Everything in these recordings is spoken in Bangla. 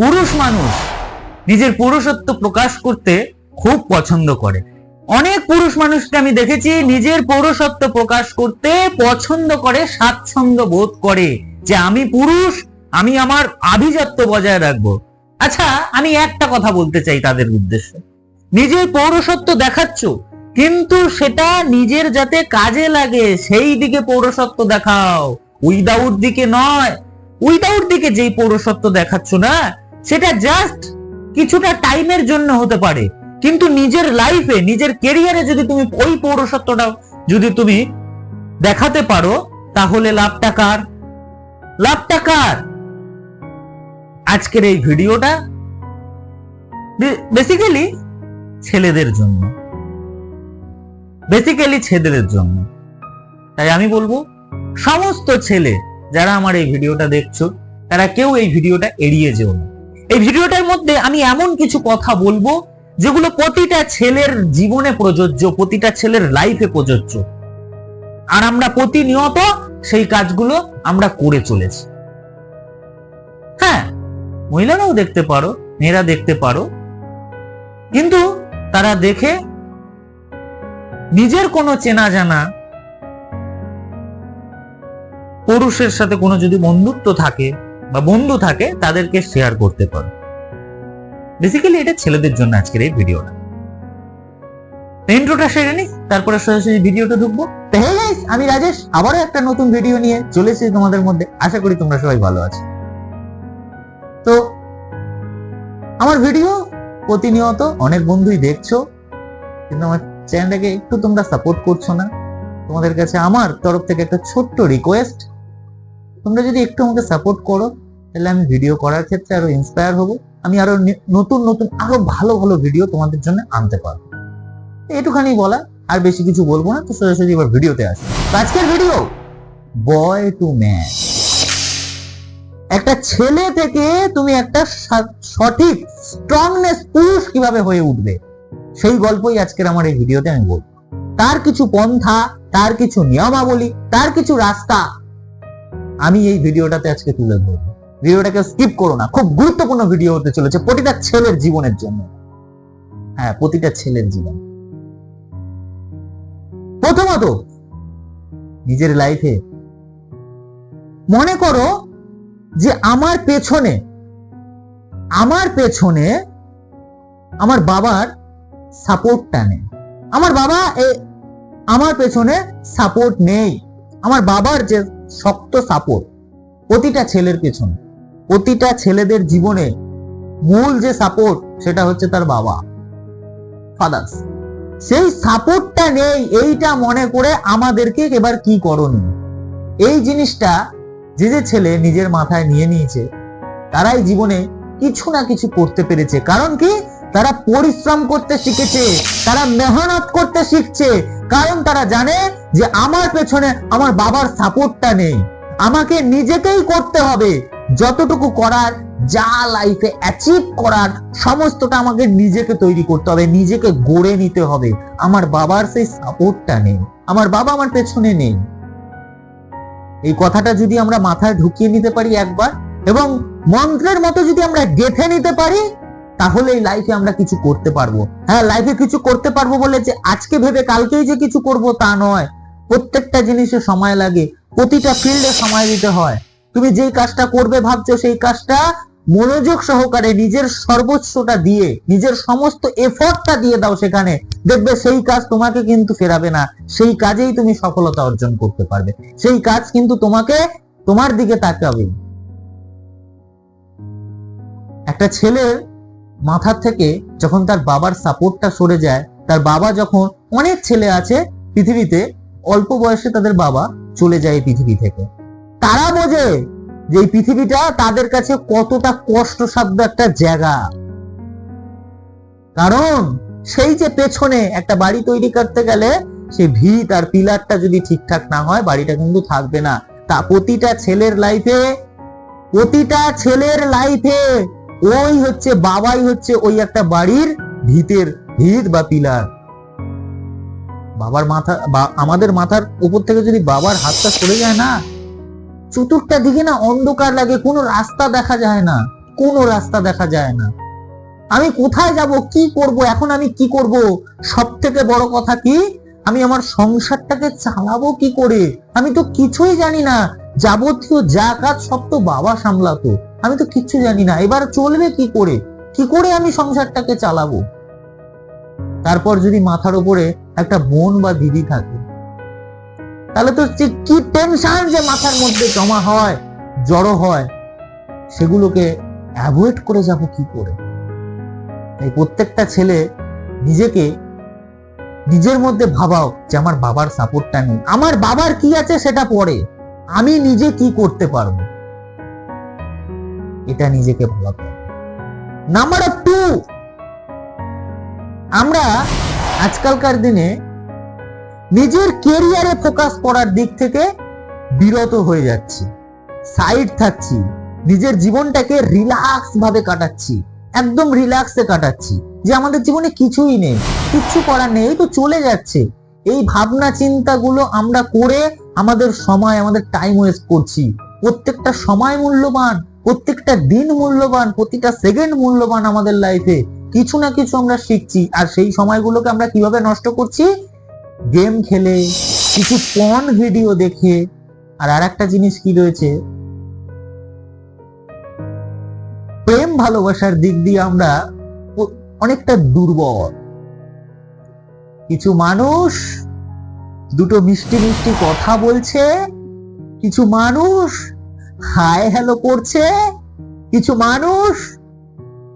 পুরুষ মানুষ নিজের পুরুষত্ব প্রকাশ করতে খুব পছন্দ করে। অনেক পুরুষ মানুষকে আমি দেখেছি নিজের পৌরসত্ব প্রকাশ করতে পছন্দ করে, স্বাচ্ছন্দ্য বোধ করে যে আমি পুরুষ, আমি আমার আভিজাত্য বজায় রাখব। আচ্ছা আমি একটা কথা বলতে চাই তাদের উদ্দেশ্যে। নিজের পৌরসত্ব দেখাচ্ছ, কিন্তু সেটা নিজের যাতে কাজে লাগে, সেই দিকে পৌরসত্ব দেখাও। উইদাউট দিকে নয়। উইদাউট দিকে যেই পৌরসত্ব দেখাচ্ছ না সেটা জাস্ট কিছুটা টাইমের জন্য হতে পারে। কিন্তু নিজের লাইফে নিজের কেরিয়ারে যদি তুমি ওই পৌরসত্বটা যদি তুমি দেখাতে পারো, তাহলে লাভটা কার? লাভটা কার? আজকের এই ভিডিওটা বেসিক্যালি ছেলেদের জন্য। বেসিক্যালি ছেলেদের জন্য। তাই আমি বলব, সমস্ত ছেলে যারা আমার এই ভিডিওটা দেখছ, তারা কেউ এই ভিডিওটা এড়িয়ে যেও না। এই ভিডিওটার মধ্যে আমি এমন কিছু কথা বলব, যেগুলো প্রতিটা ছেলের জীবনে প্রযোজ্য, প্রতিটা ছেলের লাইফে প্রযোজ্য। আর আমরা প্রতিনিয়ত সেই কাজগুলো আমরা করে চলেছি। হ্যাঁ মহিলারাও দেখতে পারো, মেয়েরা দেখতে পারো। কিন্তু তারা দেখে নিজের কোনো চেনা জানা পুরুষের সাথে কোনো যদি বন্ধুত্ব থাকে বা বন্ধু থাকে, তাদেরকে শেয়ার করতে পারো। বেসিক্যালি এটা ছেলেদের জন্য আজকের এই ভিডিওটা ইন্ট্রোটা সেরে নি তারপরে সরাসরি ভিডিওটা ঢুকবো। আমি রাজেশ, আবারও একটা নতুন ভিডিও নিয়ে চলে এসেছি তোমাদের মধ্যে। আশা করি তোমরা সবাই ভালো আছো। তো আমার ভিডিও প্রতিনিয়ত অনেক বন্ধুই দেখছ, কিন্তু আমার চ্যানেলটাকে একটু তোমরা সাপোর্ট করছ না। তোমাদের কাছে আমার তরফ থেকে একটা ছোট্ট রিকোয়েস্ট তোমরা যদি একটু আমাকে সাপোর্ট করো, তাহলে আমি ভিডিও করার ক্ষেত্রে আরও ইন্সপায়ার হব। আমি আরও নতুন নতুন, আরও ভালো ভালো ভিডিও তোমাদের জন্য আনতে পারব। এটুখানি বলা আর বেশি কিছু বলব না, তো সোজাসুজি এবার ভিডিওতে আসি। আজকের ভিডিও বয় টু ম্যান একটা ছেলে থেকে তুমি একটা সঠিক স্ট্রংনেস পুরুষ কীভাবে হয়ে উঠবে, সেই গল্পই আজকের আমার এই ভিডিওতে আমি বলব। তার কিছু পন্থা, তার কিছু নিয়মাবলী, তার কিছু রাস্তা আমি এই ভিডিওটাতে আজকে তুলে ধরবো। ভিডিওটাকে স্কিপ করো না। খুব গুরুত্বপূর্ণ ভিডিও হতে চলেছে প্রতিটা ছেলের জীবনের জন্য। হ্যাঁ প্রতিটা ছেলের জীবন। প্রথমত, নিজের লাইফে মনে করো যে আমার পেছনে আমার পেছনে আমার বাবার সাপোর্টটা নেই। আমার বাবা আমার পেছনে সাপোর্ট নেই। আমার বাবার যে শক্ত সাপোর্ট প্রতিটা ছেলের পেছনে। প্রতিটা ছেলেদের জীবনে মূল যে সাপোর্ট সেটা হচ্ছে তার বাবা ফাদার্স সেই সাপোর্টটা নেই, এইটা মনে করে আমাদেরকে এবার কি করণীয়? এই জিনিসটা যে যে ছেলে নিজের মাথায় নিয়ে নিয়েছে, তারাই জীবনে কিছু না কিছু করতে পেরেছে। কারণ কি? তারা পরিশ্রম করতে শিখেছে, তারা মেহনত করতে শিখছে। কারণ তারা জানে যে আমার পেছনে আমার বাবার সাপোর্টটা নেই। আমাকে নিজেকেই করতে হবে। যতটুকু করার, যা লাইফে অ্যাচিভ করার, সমস্তটা আমাকে নিজেকে তৈরি করতে হবে, নিজেকে গড়ে নিতে হবে। আমার বাবার সেই সাপোর্টটা নেই। আমার বাবা আমার পেছনে নেই। এই কথাটা যদি আমরা মাথায় ঢুকিয়ে নিতে পারি একবার, এবং মন্ত্রের মতো যদি আমরা গেথে নিতে পারি তাহলে এই লাইফে আমরা কিছু করতে পারব। হ্যাঁ লাইফে কিছু করতে পারব বলে যে আজকে ভেবে কালকেই যে কিছু করব তা নয়। প্রত্যেকটা জিনিসে সময় লাগে, প্রতিটা ফিল্ডে সময় দিতে হয়। তুমি যেই কাজটা করবে ভাবছ, সেই কাজটা মনোযোগ সহকারে নিজের সর্বোচ্চটা দিয়ে, নিজের সমস্ত এফর্টটা দিয়ে দাও সেখানে। দেখবে সেই কাজ তোমাকে কিন্তু ফেরাবে না। সেই কাজেই তুমি সফলতা অর্জন করতে পারবে। সেই কাজ কিন্তু তোমাকে তোমার দিকে তাকাবে। একটা ছেলের মাথার থেকে যখন তার বাবার সাপোর্টটা সরে যায়, তার বাবা যখন অনেক ছেলে আছে পৃথিবীতে অল্প বয়সে তাদের বাবা চলে যায় পৃথিবী থেকে। তারা বোঝে যে এই পৃথিবীটা তাদের কাছে কতটা কষ্টসাধ্য একটা জায়গা। কারণ সেই যে পেছনে একটা বাড়ি তৈরি করতে গেলে সেই ভিত আর পিলারটা যদি ঠিকঠাক না হয়, বাড়িটা কিন্তু থাকবে না। তা প্রতিটা ছেলের লাইফে প্রতিটা ছেলের লাইফে ওই হচ্ছে, বাবাই হচ্ছে ওই একটা বাড়ির ভিতের ভিত বা পিলার। বাবার মাথা, বা আমাদের মাথার উপর থেকে যদি বাবার হাতটা সরে যায় না, চতুর্থা দিকে না অন্ধকার লাগে, কোনো রাস্তা দেখা যায় না, কোনো রাস্তা দেখা যায় না। আমি কোথায় যাব, কি করব, এখন আমি কি করব সব থেকে বড় কথা কি, আমি আমার সংসারটাকে চালাবো কি করে? আমি তো কিছুই জানি না, যাবতীয় যা কাজ সব তো বাবা সামলাতো, আমি তো কিচ্ছু জানি না, এবার চলবে কি করে? কি করে আমি সংসারটাকে চালাবো? তারপর যদি মাথার উপরে একটা বোন বা দিদি থাকে, তাহলে তো কি টেনশন যে মাথার মধ্যে জমা হয়, জড়ো হয়, সেগুলোকে অ্যাভয়েড করে যাব কি করে? এই প্রত্যেকটা ছেলে নিজেকে নিজের মধ্যে ভাবাও যে আমার বাবার সাপোর্টটা নেই। আমার বাবার কি আছে সেটা পরে আমি নিজে কি করতে পারব? এটা নিজেকে ভাবাতে নাম্বার টু আমরা আজকালকার দিনে নিজের কেরিয়ারে ফোকাস করার দিক থেকে বিরত হয়ে যাচ্ছি। সাইড থাকছি। নিজের জীবনটাকে রিল্যাক্স ভাবে কাটাচ্ছি। একদম রিল্যাক্সে কাটাচ্ছি যে আমাদের জীবনে কিছুই নেই, কিচ্ছু করার নেই তো চলে যাচ্ছে। এই ভাবনা চিন্তাগুলো আমরা করে আমাদের সময়, আমাদের টাইম ওয়েস্ট করছি। প্রত্যেকটা সময় মূল্যবান, প্রত্যেকটা দিন মূল্যবান, প্রতিটা সেকেন্ড মূল্যবান আমাদের লাইফে কিছু না কিছু আমরা শিখছি। আর সেই সময়গুলোকে আমরা কীভাবে নষ্ট করছি? গেম খেলে, কিছু পন ভিডিও দেখে। আর আর একটা জিনিস কি রয়েছে? প্রেম ভালোবাসার দিক দিয়ে আমরা অনেকটা দুর্বল। কিছু মানুষ দুটো মিষ্টি মিষ্টি কথা বলছে, কিছু মানুষ হাই হ্যালো করছে, কিছু মানুষ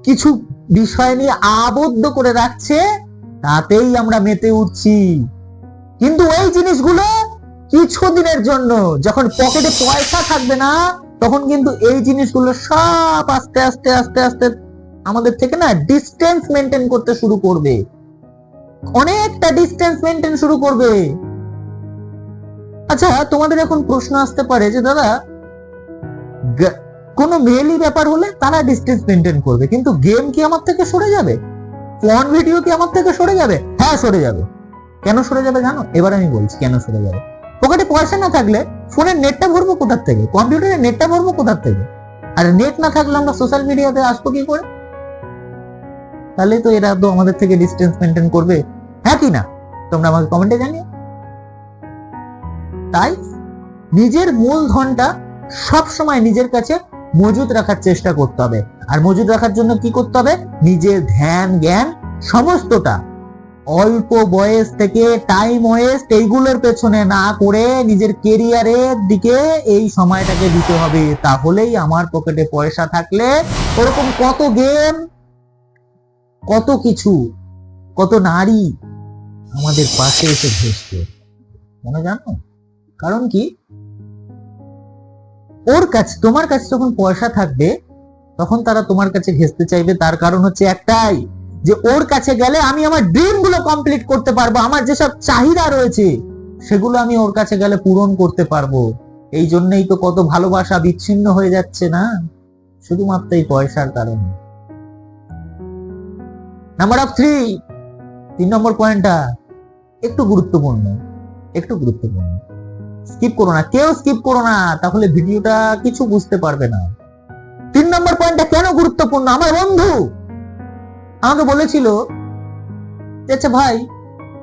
কিছু বিষয় নিয়ে আবদ্ধ করে রাখছে, তাতেই আমরা মেতে উঠছি। কিন্তু এই জিনিসগুলো কিছুদিনের জন্য, যখন পকেটে পয়সা থাকবে না, তখন কিন্তু এই জিনিসগুলো সব আস্তে আস্তে আস্তে আস্তে আমাদের থেকে না ডিস্টেন্স মেনটেন করতে শুরু করবে। অনেকটা ডিস্টেন্স মেনটেন শুরু করবে। আচ্ছা তোমাদের এখন প্রশ্ন আসতে পারে যে, দাদা কোনো মেয়েলি ব্যাপার হলে তারা ডিস্টেন্স মেনটেন করবে। কিন্তু গেম কি আমার থেকে সরে যাবে? ফোন ভিডিও কি আমার থেকে সরে যাবে? হ্যাঁ সরে যাবে। কেন সরে যাবে জানো? এবার আমি বলছি কেন সরে যাবে। পকেটে পয়সা না থাকলে ফোনের নেটটা ভরবো কোথার থেকে? কম্পিউটারের নেটটা ভরবো কোথার থেকে? আর নেট না থাকলে আমরা সোশ্যাল মিডিয়াতে আসব কি করে? তাহলে তো এরা তো আমাদের থেকে ডিস্টেন্স মেনটেন করবে। হ্যাঁ কি না? তোমরা আমাকে কমেন্টে জানিও। তাই নিজের মূলধনটা সব সময় নিজের কাছে মজুদ রাখার চেষ্টা করতে হবে। আর মজুদ রাখার জন্য কি করতে হবে? নিজের ধ্যান, জ্ঞান, সমস্তটা। অল্প বয়স থেকে টাইম ওয়েস্ট এইগুলোর পেছনে না করে নিজের কেরিয়ারের দিকে এই সময়টাকে দিতে হবে। তাহলেই আমার পকেটে পয়সা থাকলে ওরকম কত গেম কত কিছু, কত নারী আমাদের পাশে এসে ঘেসবে মনে জানো? কারণ কি? ওর কাছে, তোমার কাছে যখন পয়সা থাকবে, তখন তারা তোমার কাছে ঘেসতে চাইবে। তার কারণ হচ্ছে একটাই, যে ওর কাছে গেলে আমি আমার ড্রিমগুলো কমপ্লিট করতে পারব। আমার যেসব চাহিদা রয়েছে, সেগুলো আমি ওর কাছে গেলে পূরণ করতে পারব। এই জন্যই তো কত ভালোবাসা বিচ্ছিন্ন হয়ে যাচ্ছে না? শুধুমাত্র এই পয়সার কারণে। নাম্বার অফ থ্রি তিন নম্বর পয়েন্টটা একটু গুরুত্বপূর্ণ একটু গুরুত্বপূর্ণ। স্কিপ করো না। কেউ স্কিপ করো না, তাহলে ভিডিওটা কিছু বুঝতে পারবে না। তিন নম্বর পয়েন্টটা কেন গুরুত্বপূর্ণ? আমার বন্ধু আমাকে বলেছিল আচ্ছা ভাই,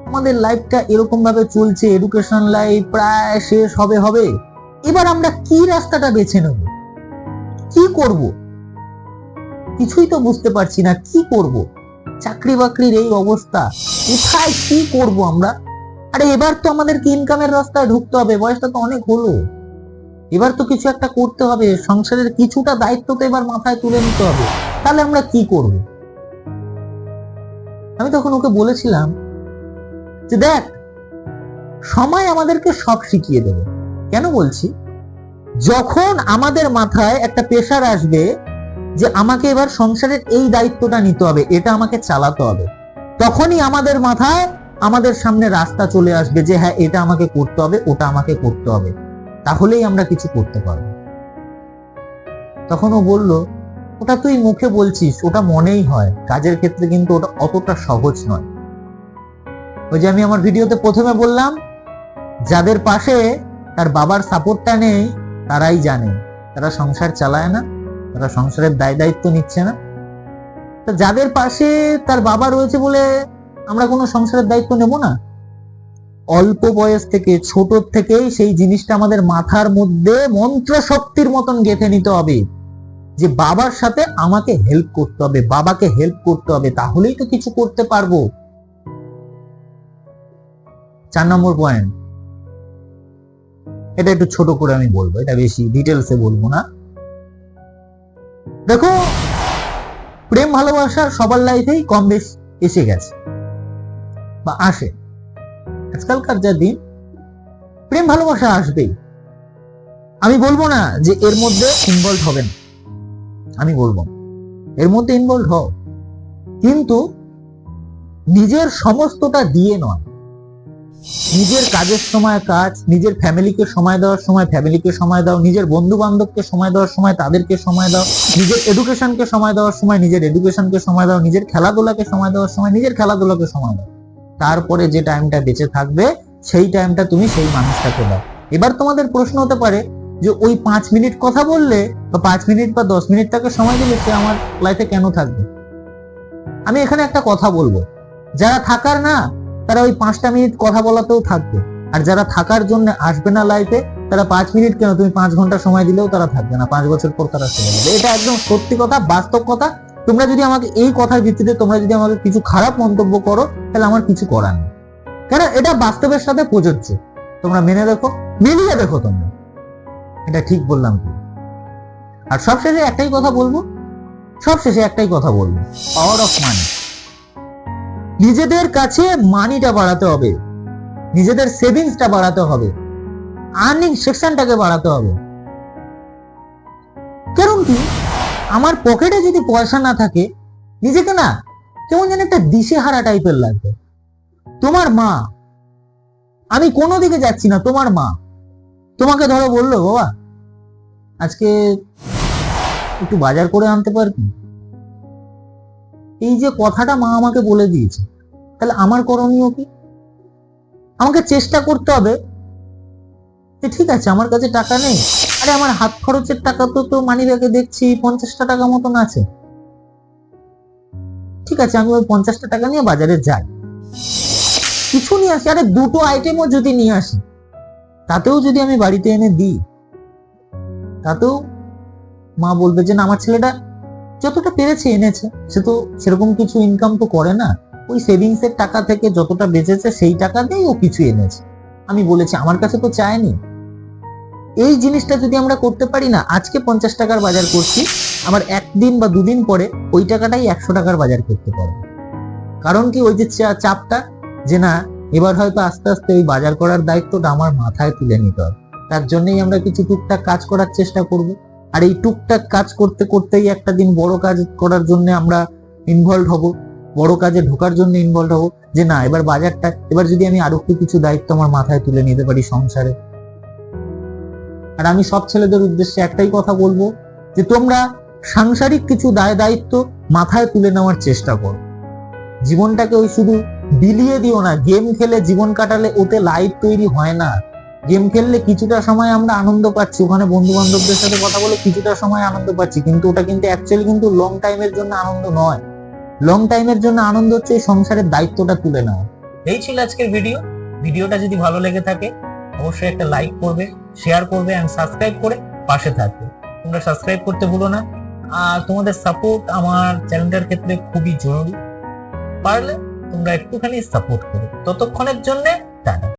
আমাদের লাইফটা এরকম ভাবে চলছে এডুকেশন লাইফ প্রায় শেষ হবে হবে। এবার আমরা কি রাস্তাটা বেছে নেব? কি করব? কিছুই তো বুঝতে পারছি না, কি করব? চাকরি বাকরির এই অবস্থা, কোথায় কি করব আমরা? আরে এবার তো আমাদেরকে ইনকামের রাস্তায় ঢুকতে হবে, বয়সটা তো অনেক হলো। এবার তো কিছু একটা করতে হবে, সংসারের কিছুটা দায়িত্ব তো এবার মাথায় তুলে নিতে হবে। তাহলে আমরা কি করব? আমি তখন ওকে বলেছিলাম যে দেখ, সময় আমাদেরকে সব শিখিয়ে দেবে। কেন বলছি? যখন আমাদের মাথায় একটা প্রেশার আসবে যে আমাকে এবার সংসারের এই দায়িত্বটা নিতে হবে, এটা আমাকে চালাতে হবে, তখনই আমাদের মাথায় আমাদের সামনে রাস্তা চলে আসবে যে হ্যাঁ এটা আমাকে করতে হবে, ওটা আমাকে করতে হবে। তাহলেই আমরা কিছু করতে পারব। তখন ও বলল, ওটা তুই মুখে বলছিস, ওটা মনেই হয়। কাজের ক্ষেত্রে কিন্তু ওটা অতটা সহজ নয়। ওই যে আমি আমার ভিডিওতে প্রথমে বললাম, যাদের পাশে তার বাবার সাপোর্টটা নেই, তারাই জানে। তারা সংসার চালায় না, তারা সংসারের দায় দায়িত্ব নিচ্ছে না। তা যাদের পাশে তার বাবা রয়েছে বলে আমরা কোনো সংসারের দায়িত্ব নেব না। অল্প বয়স থেকে, ছোট থেকেই সেই জিনিসটা আমাদের মাথার মধ্যে মন্ত্র শক্তির মতন গেঁথে নিতে হবে। যে বাবার সাথে আমাকে হেল্প করতে হবে, বাবাকে হেল্প করতে হবে, তাহলেই তো কিছু করতে পারব। চার নম্বর পয়েন্ট এটা একটু ছোট করে আমি বলব, এটা বেশি ডিটেলসে বলব না। দেখো, প্রেম ভালোবাসা সবার লাইফেই কম বেশ এসে গেছে। বা আসে। আজকালকার যা দিন, প্রেম ভালোবাসা আসবেই। আমি বলব না যে এর মধ্যে ইনভলভ হবে না আমি বলব, এর মধ্যে ইনভলভ হও। কিন্তু নিজের সমস্তটা দিয়ে নয়। নিজের কাজের সময় কাজ, নিজের ফ্যামিলিকে সময় দেওয়ার সময় ফ্যামিলিকে সময় দাও, নিজের বন্ধু বান্ধবকে সময় দেওয়ার সময় তাদেরকে সময় দাও, নিজের এডুকেশনকে সময় দেওয়ার সময় নিজের এডুকেশনকে সময় দাও, নিজের খেলাধুলাকে সময় দেওয়ার সময় নিজের খেলাধুলাকে সময় দাও। তারপরে যে টাইমটা বেঁচে থাকবে, সেই টাইমটা তুমি সেই মানুষটাকে দাও। এবার তোমাদের প্রশ্ন হতে পারে যে, ওই পাঁচ মিনিট কথা বললে বা পাঁচ মিনিট বা দশ মিনিট তাকে সময় দিলে সে আমার লাইফে কেন থাকবে? আমি এখানে একটা কথা বলব। যারা থাকার না, তারা ওই পাঁচটা মিনিট কথা বলাতেও থাকবে। আর যারা থাকার জন্য আসবে না লাইফে তারা পাঁচ মিনিট কেন? তুমি পাঁচ ঘণ্টা সময় দিলেও তারা থাকবে না। পাঁচ বছর পর তারা চলে যাবে। এটা একদম সত্যি কথা, বাস্তব কথা। তোমরা যদি আমাকে এই কথার ভিত্তিতে তোমরা যদি আমাকে কিছু খারাপ মন্তব্য করো, তাহলে আমার কিছু করার নেই। কারণ এটা বাস্তবের সাথে প্রযোজ্য। তোমরা মেনে দেখো। মিলিয়ে দেখো তোমরা। এটা ঠিক বললাম কি আর সবশেষে একটাই কথা বলব। সবশেষে একটাই কথা বলব। পাওয়ার অফ মানি নিজেদের কাছে মানিটা বাড়াতে হবে। নিজেদের সেভিংসটা বাড়াতে হবে। আর্নিং সেকশনটাকে বাড়াতে হবে। আমার পকেটে যদি পয়সা না থাকে, নিজেকে না কেমন যেন একটা দিশেহারা টাইপের লাগবে। তোমার মা, আমি কোনো দিকে যাচ্ছি না, তোমার মা। তোমাকে ধরো বলল, বাবা, আজকে একটু বাজার করে আনতে পারবি? এই যে কথাটা মা আমাকে বলে দিয়েছে, তাহলে আমার করণীয় কি? আমাকে চেষ্টা করতে হবে ঠিক আছে, আমার কাছে টাকা নেই। আরে আমার হাত খরচের টাকা তো তো মানি ব্যাগে দেখছি, পঞ্চাশটা টাকা মতন আছে। ঠিক আছে, আমি ওই পঞ্চাশটা টাকা নিয়ে বাজারে যাই। কিছু নিয়ে আসি, আরে দুটো আইটেমও যদি নিয়ে আসি, তাতেও যদি আমি বাড়িতে এনে দিই, তাতেও মা বলবে যে, না, আমার ছেলেটা যতটা পেরেছে এনেছে, সে তো সেরকম কিছু ইনকাম তো করে না। ওই সেভিংস এর টাকা থেকে যতটা বেঁচেছে, সেই টাকা দিয়েই ও কিছু এনেছে। আমি বলেছি, আমার কাছে তো চায়নি। এই জিনিসটা যদি আমরা করতে পারি না, আজকে পঞ্চাশ টাকার বাজার করছি আমার একদিন বা দুদিন পরে ওই টাকাটাই একশো টাকার বাজার করতে পারব। কারণ কি ওই যে চাপটা, যে না, এবার হয়তো আস্তে আস্তে ওই বাজার করার দায়িত্বটা আমার মাথায় তুলে নিতে হবে। তার জন্যই আমরা কিছু টুকটাক কাজ করার চেষ্টা করব। আর এই টুকটাক কাজ করতে করতেই একটা দিন বড় কাজ করার জন্য আমরা ইনভলভ হব, বড় কাজে ঢোকার জন্য ইনভলভ হব, যে না, এবার বাজারটা, এবার যদি আমি আরও একটু কিছু দায়িত্ব আমার মাথায় তুলে নিতে পারি সংসারে আর আমি সব ছেলেদের উদ্দেশ্যে একটাই কথা বলব যে তোমরা সাংসারিক কিছু দায় দায়িত্ব মাথায় তুলে নেওয়ার চেষ্টা করো। জীবনটাকে ওই শুধু বিলিয়ে দিও না, গেম খেলে জীবন কাটালে ওতে লাইফ তৈরি হয় না। গেম খেললে কিছুটা সময় আমরা আনন্দ পাচ্ছি, ওখানে বন্ধু বান্ধবদের সাথে কথা বলে কিছুটা সময় আনন্দ পাচ্ছি, কিন্তু ওটা কিন্তু অ্যাকচুয়ালি কিন্তু লং টাইমের জন্য আনন্দ নয়। লং টাইমের জন্য আনন্দ হচ্ছে সংসারের দায়িত্বটা তুলে নেওয়া। এই ছিল আজকের ভিডিও ভিডিওটা যদি ভালো লেগে থাকে অবশ্যই একটা লাইক করবে শেয়ার করবে এন্ড সাবস্ক্রাইব করে পাশে থাকবে। তোমরা সাবস্ক্রাইব করতে ভুলো না। আর তোমাদের সাপোর্ট আমার চ্যানেলটার ক্ষেত্রে খুবই জরুরি। পারলে তোমরা একটুখানি সাপোর্ট করো। ততক্ষণের জন্যে টাটা।